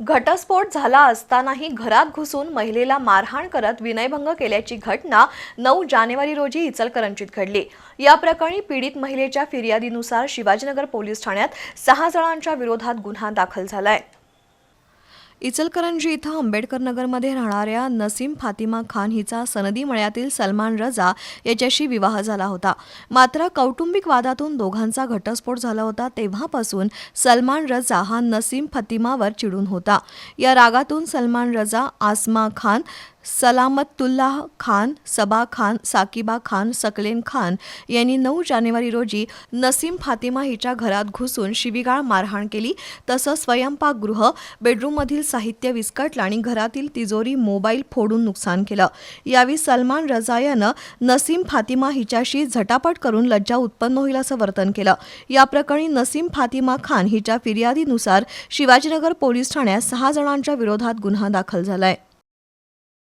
घटस्फोट झाला असतानाही घरात घुसून महिलेला मारहाण करत विनयभंग केल्याची घटना नऊ जानेवारी रोजी इचलकरंजीत घडली. या प्रकरणी पीडित महिलेच्या फिर्यादीनुसार शिवाजीनगर पोलीस ठाण्यात सहा जणांच्या विरोधात गुन्हा दाखल झालाय. इचलकरंजी इथं आंबेडकर नगरमध्ये राहणाऱ्या नसीम फातिमा खान हिचा सनदी मळ्यातील सलमान रजा याच्याशी विवाह झाला होता. मात्र कौटुंबिक वादातून दोघांचा घटस्फोट झाला होता तेव्हापासून सलमान रजा हा नसीम फातिमावर चिडून होता. या रागातून सलमान रजा आसमा खान सलामतुल्लाह खान सबा खान साकिबा खान सकलेन खान यांनी नऊ जानेवारी रोजी नसीम फातिमा हिच्या घरात घुसून शिवीगाळ मारहाण केली. तसंच स्वयंपाकगृह बेडरूममधील साहित्य विस्कटलं आणि घरातील तिजोरी मोबाईल फोडून नुकसान केलं. यावेळी सलमान रजा यानं नसीम फातिमा हिच्याशी झटापट करून लज्जा उत्पन्न होईल असं वर्तन केलं. या प्रकरणी नसीम फातिमा खान हिच्या फिर्यादीनुसार शिवाजीनगर पोलीस ठाण्यात सहा जणांच्या विरोधात गुन्हा दाखल झालाय.